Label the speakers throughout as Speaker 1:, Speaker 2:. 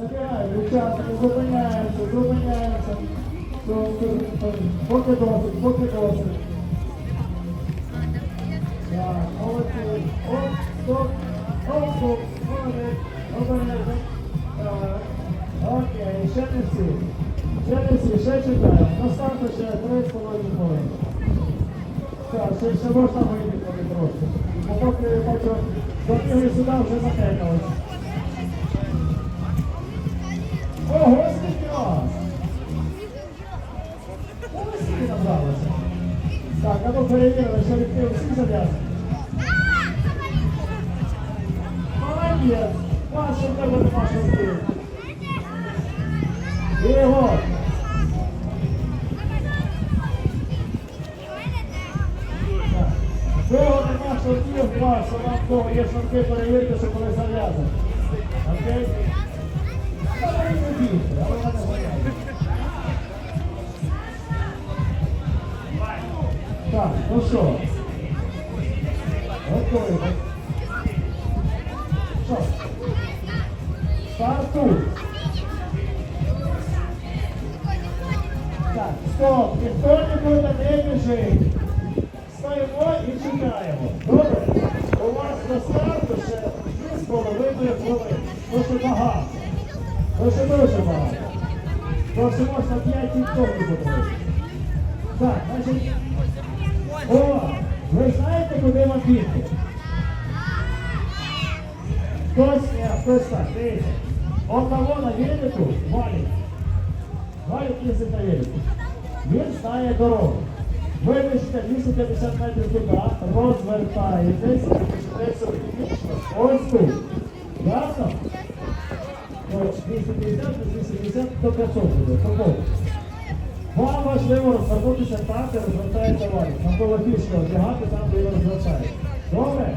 Speaker 1: Забігай, дівчата, не зупиняємося, зупиняємося. Поки досить, поки досить. Так, молодці. Оп, стоп, оп, стоп, молодець, обережно. Так, окей, ще не всі. Ще не всі, ще чекаємо. На старту ще три з половиною хвилини. Так, ще, ще можна вийти трошки. А поки бачу, добігли сюди вже захекались. Так, а перевірили, що відкрив всі зав'язки. Молодець! Ще в тебе нема. Ігор! Так. Того нема шортів, два, що вам того є шорти, перевірте, що коли зав'язані. Окей? Ви не бігте, але мене Так, ну що? Готові. Що? Стартуй. Так, стоп, ніхто нікуди не біжить. Стоїмо і чекаємо. Добре? У вас до старту ще дві з половиною хвилини. Дуже багато. Дуже дуже багато. Дуже можна 5 тіктоків зробити. Так, значить. Ви знаєте, куди вам бігти? Хтось, ні, хтось так, дивіться. Он того на велику, Валік. Валік їздить на велику. Він знає дорогу. Ви пишете 250 метрів туди, розвертаєтесь, пишете ось тут. Ясно? Ну, 250, 250, то 500 буде, повно. Вам важливо розвернутися там, де розвертається валік. Навколо фішки одягати там, де ви розвертаєте. Добре?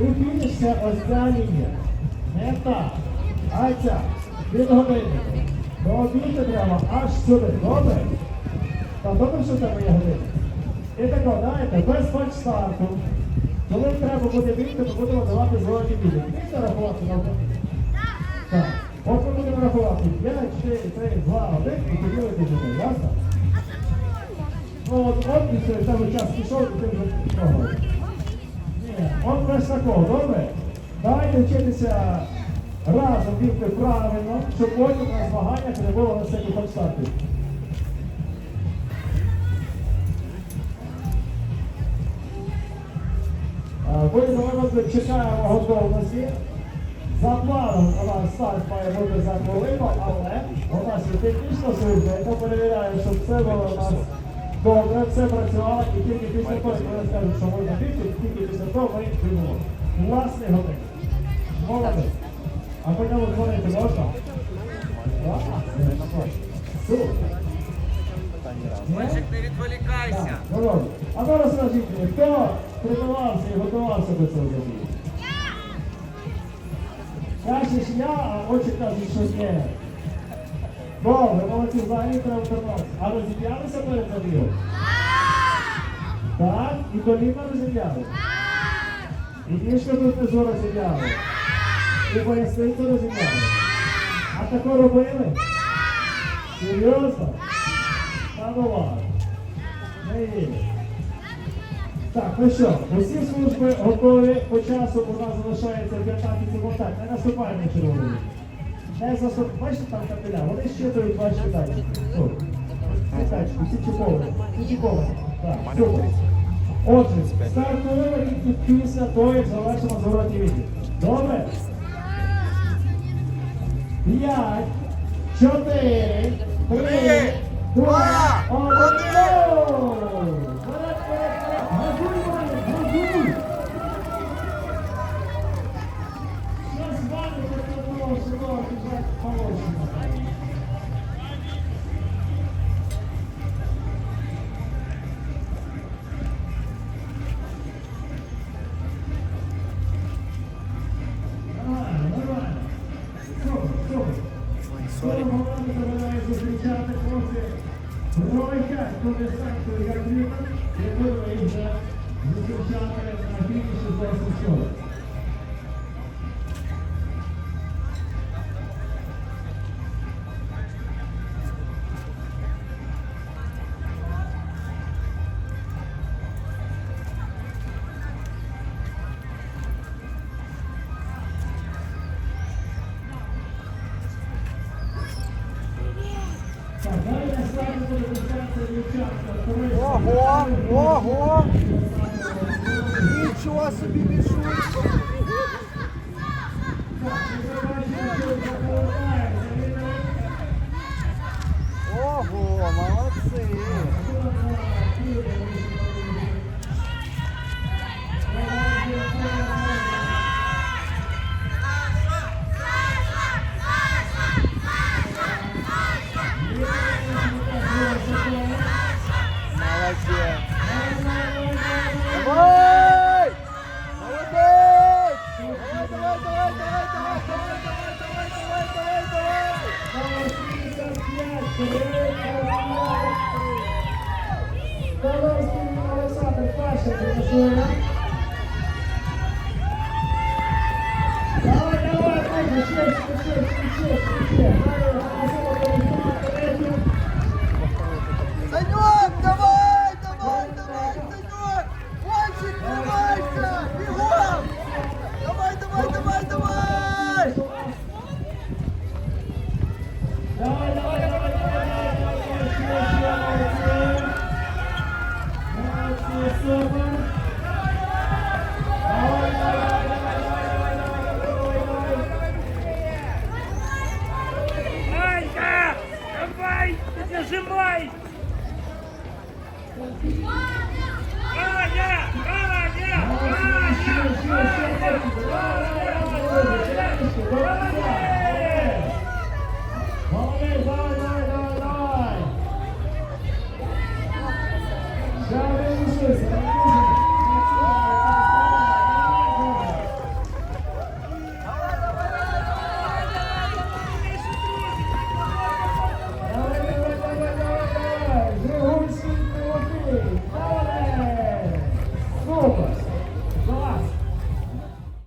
Speaker 1: І фінішся ось ця лінія. Не та, а ця. Від годинника. До обіду треба аж сюди. Добре? Та добре, що в тебе є годинник. І тако, знаєте, без фальшстарту. Коли треба буде бігти, ми будемо давати зворотні біди. Вмієте рахувати на Так. От ми будемо рахувати 5, 4, 3, 2, 1 і тоді ви біжите. Ну от, от і все, там час пішов, і ти вже програв. От без такого, добре? Давайте вчитися разом бігти правильно, щоб потім на змаганнях не було на всяких фальстартів. Ми чекаємо готовності. За планом у нас старт має бути за хвилину, але у нас є технічна служба, яка перевіряє, щоб все було у нас добре, все працювало, і тільки після того, коли вони скажуть, що можна бігти, тільки після того ми біжимо. Власний годин. Молодець. А по ньому дзвонити можна? Так? Супер.
Speaker 2: Мальчик, не відволікайся.
Speaker 1: добре. А зараз скажіть мені, хто тренувався і готувався до цього забігу? Кажеш я, а очі кажуть, що ні. Добре, молодці, взагалі треба. А розім'ялися перед забігом? Так? І коліна розім'яли? І ніжка тут внизу розім'яли? І поясницю розім'яли? А тако робили? Серйозно? Та ну ладно. Так, ну що, усі служби готові по часу, у нас залишається 15 секунд. Так, не наступає на червоний. Не заступ... Бачите там капеля, вони щитують ваші. Ці датчики, всі чіповані. Так, супер. Отже, стартуємо тільки після того, як завершимо зворотні відео. Добре? П'ять, чотири, три, два, один. Вперед, зустрічати хлопці. Тройка, хто не сектору, як Віта, якою ви вже зустрічати на фініші за скоро.
Speaker 2: Ого, ого! Нічого собі
Speaker 1: біжуть!
Speaker 2: Ого, молодець!
Speaker 1: Thank you. One.